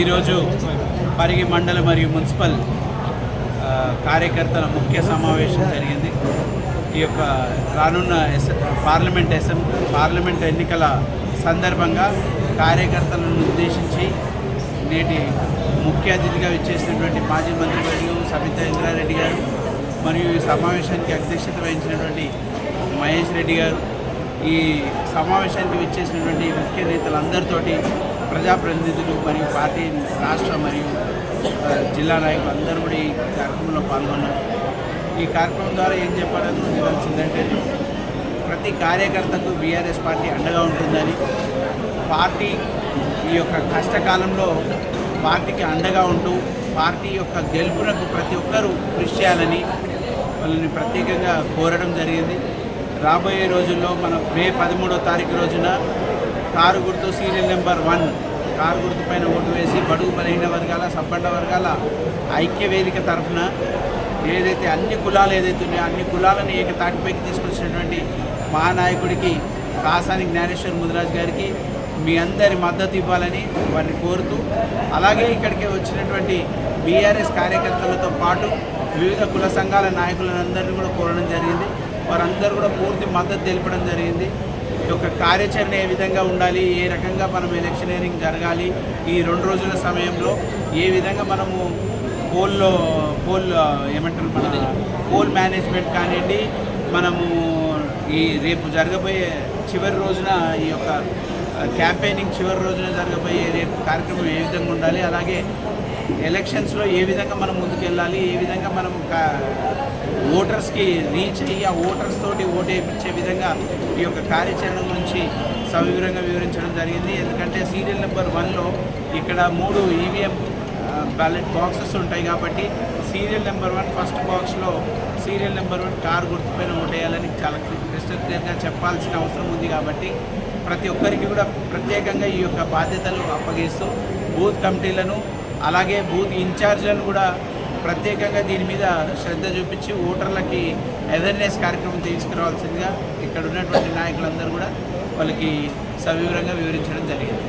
ఈరోజు పరిగి మండల మరియు మున్సిపల్ కార్యకర్తల ముఖ్య సమావేశం జరిగింది. ఈ యొక్క రానున్న ఎస్ పార్లమెంట్ ఎసం పార్లమెంట్ ఎన్నికల సందర్భంగా కార్యకర్తలను ఉద్దేశించి నేటి ముఖ్య అతిథిగా విచ్చేసినటువంటి మాజీ మంత్రి వర్యులు సబితా ఇంద్రారెడ్డి గారు మరియు ఈ సమావేశానికి అధ్యక్షత వహించినటువంటి మహేష్ రెడ్డి గారు. ఈ సమావేశానికి విచ్చేసినటువంటి ముఖ్య నేతలందరితోటి ప్రజాప్రతినిధులు మరియు పార్టీ రాష్ట్ర మరియు జిల్లా నాయకులు అందరూ కూడా ఈ కార్యక్రమంలో పాల్గొన్నారు. ఈ కార్యక్రమం ద్వారా ఏం చెప్పాలనుకుంటుందంటే ప్రతి కార్యకర్తకు బీఆర్ఎస్ పార్టీ అండగా ఉంటుందని పార్టీ ఈ యొక్క కష్టకాలంలో పార్టీకి అండగా ఉంటూ పార్టీ యొక్క గెలుపునకు ప్రతి ఒక్కరూ కృషి చేయాలని వాళ్ళని ప్రత్యేకంగా కోరడం జరిగింది. రాబోయే రోజుల్లో మనం మే పదమూడో తారీఖు రోజున కారు గుర్తు సీరియల్ నెంబర్ వన్. కారు గుర్తు పైన ఓటు వేసి బడుగు బలహీన వర్గాల సబ్బండ వర్గాల ఐక్య వేదిక తరఫున ఏదైతే అన్ని కులాలు ఏదైతే ఉన్నాయో అన్ని కులాలను ఏకతాటిపైకి తీసుకొచ్చినటువంటి మహానాయకుడికి కాసాని జ్ఞానేశ్వర్ ముదిరాజ్ గారికి మీ అందరి మద్దతు ఇవ్వాలని వారిని కోరుతూ అలాగే ఇక్కడికి వచ్చినటువంటి బీఆర్ఎస్ కార్యకర్తలతో పాటు వివిధ కుల సంఘాల నాయకులందరినీ కూడా కోరడం జరిగింది. వారందరూ కూడా పూర్తి మద్దతు తెలపడం జరిగింది. యొక్క కార్యాచరణ ఏ విధంగా ఉండాలి ఏ రకంగా మనం ఎలక్షనీరింగ్ జరగాలి ఈ రెండు రోజుల సమయంలో ఏ విధంగా మనము పోల్లో పోల్ ఏమంటారు మన పోల్ మేనేజ్మెంట్ కానివ్వండి మనము ఈ రేపు జరగబోయే చివరి రోజున ఈ యొక్క క్యాంపెయినింగ్ చివరి రోజున జరగబోయే రేపు కార్యక్రమం ఏ విధంగా ఉండాలి అలాగే ఎలక్షన్స్లో ఏ విధంగా మనం ముందుకెళ్ళాలి ఏ విధంగా మనం ఓటర్స్కి రీచ్ అయ్యి ఆ ఓటర్స్ తోటి ఓటేపించే విధంగా ఈ యొక్క కార్యాచరణ గురించి సవివరంగా వివరించడం జరిగింది. ఎందుకంటే సీరియల్ నెంబర్ వన్లో ఇక్కడ మూడు ఈవీఎం బ్యాలెట్ బాక్సెస్ ఉంటాయి కాబట్టి సీరియల్ నెంబర్ వన్ ఫస్ట్ బాక్స్లో సీరియల్ నెంబర్ వన్ కార్ గుర్తుపైన ఓటేయాలని చాలా క్రిస్టల్ క్లియర్గా చెప్పాల్సిన అవసరం ఉంది కాబట్టి ప్రతి ఒక్కరికి కూడా ప్రత్యేకంగా ఈ యొక్క బాధ్యతలు అప్పగిస్తూ బూత్ కమిటీలను అలాగే బూత్ ఇన్ఛార్జీలను కూడా ప్రత్యేకంగా దీని మీద శ్రద్ధ చూపించి ఓటర్లకి అవేర్నెస్ కార్యక్రమం తీసుకురావాల్సిందిగా ఇక్కడ ఉన్నటువంటి నాయకులందరూ కూడా వాళ్ళకి సవివరంగా వివరించడం జరిగింది.